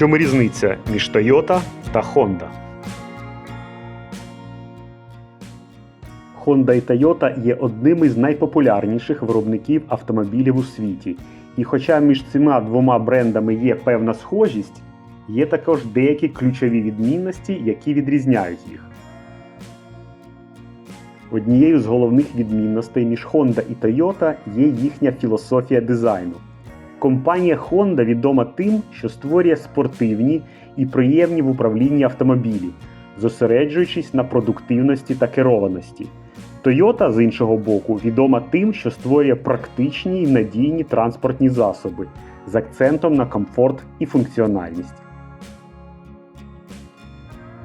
чому різниця між Toyota та Honda? Honda і Toyota є одними з найпопулярніших виробників автомобілів у світі. І хоча між цими двома брендами є певна схожість, є також деякі ключові відмінності, які відрізняють їх. Однією з головних відмінностей між Honda і Toyota є їхня філософія дизайну. Компанія Honda відома тим, що створює спортивні і приємні в управлінні автомобілі, зосереджуючись на продуктивності та керованості. Toyota, з іншого боку, відома тим, що створює практичні і надійні транспортні засоби з акцентом на комфорт і функціональність.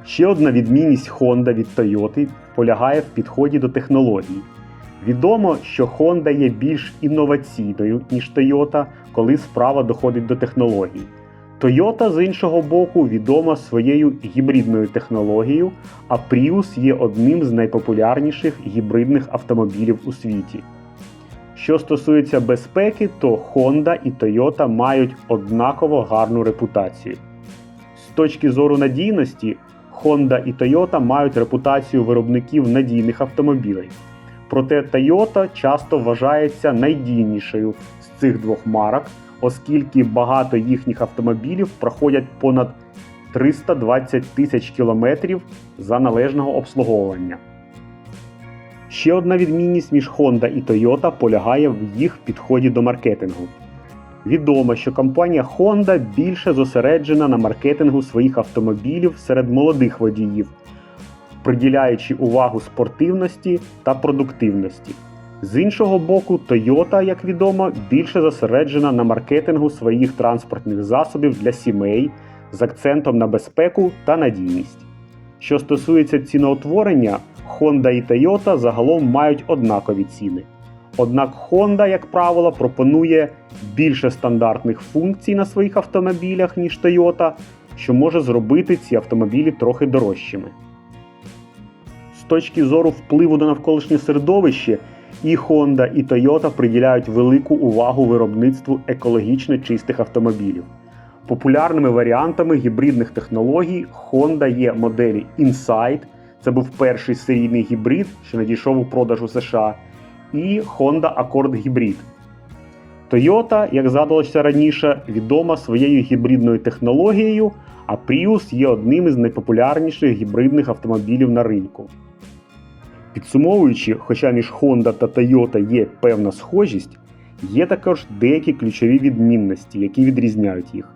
Ще одна відмінність Honda від Toyota полягає в підході до технологій. Відомо, що Honda є більш інноваційною, ніж Toyota, коли справа доходить до технологій. Toyota, з іншого боку, відома своєю гібридною технологією, а Prius є одним з найпопулярніших гібридних автомобілів у світі. Що стосується безпеки, то Honda і Toyota мають однаково гарну репутацію. З точки зору надійності, Honda і Toyota мають репутацію виробників надійних автомобілів. Проте Toyota часто вважається найдійнішою з цих двох марок, оскільки багато їхніх автомобілів проходять понад 320 тисяч кілометрів за належного обслуговування. Ще одна відмінність між Honda і Toyota полягає в їх підході до маркетингу. Відомо, що компанія Honda більше зосереджена на маркетингу своїх автомобілів серед молодих водіїв, приділяючи увагу спортивності та продуктивності. З іншого боку, Toyota, як відомо, більше зосереджена на маркетингу своїх транспортних засобів для сімей з акцентом на безпеку та надійність. Що стосується ціноутворення, Honda і Toyota загалом мають однакові ціни. Однак Honda, як правило, пропонує більше стандартних функцій на своїх автомобілях, ніж Toyota, що може зробити ці автомобілі трохи дорожчими. Точки зору впливу на навколишнє середовище, і Honda, і Toyota приділяють велику увагу виробництву екологічно чистих автомобілів. Популярними варіантами гібридних технологій Honda є моделі Insight, це був перший серійний гібрид, що надійшов у продаж у США, і Honda Accord Hybrid. Toyota, як згадувалося раніше, відома своєю гібридною технологією, а Prius є одним із найпопулярніших гібридних автомобілів на ринку. Підсумовуючи, хоча між Honda та Toyota є певна схожість, є також деякі ключові відмінності, які відрізняють їх.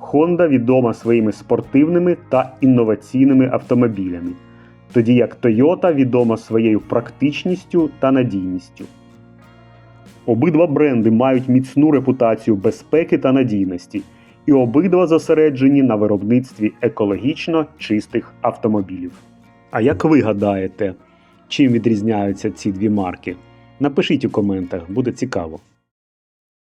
Honda відома своїми спортивними та інноваційними автомобілями, тоді як Toyota відома своєю практичністю та надійністю. Обидва бренди мають міцну репутацію безпеки та надійності, і обидва зосереджені на виробництві екологічно чистих автомобілів. А як ви гадаєте, чим відрізняються ці дві марки? Напишіть у коментах, буде цікаво.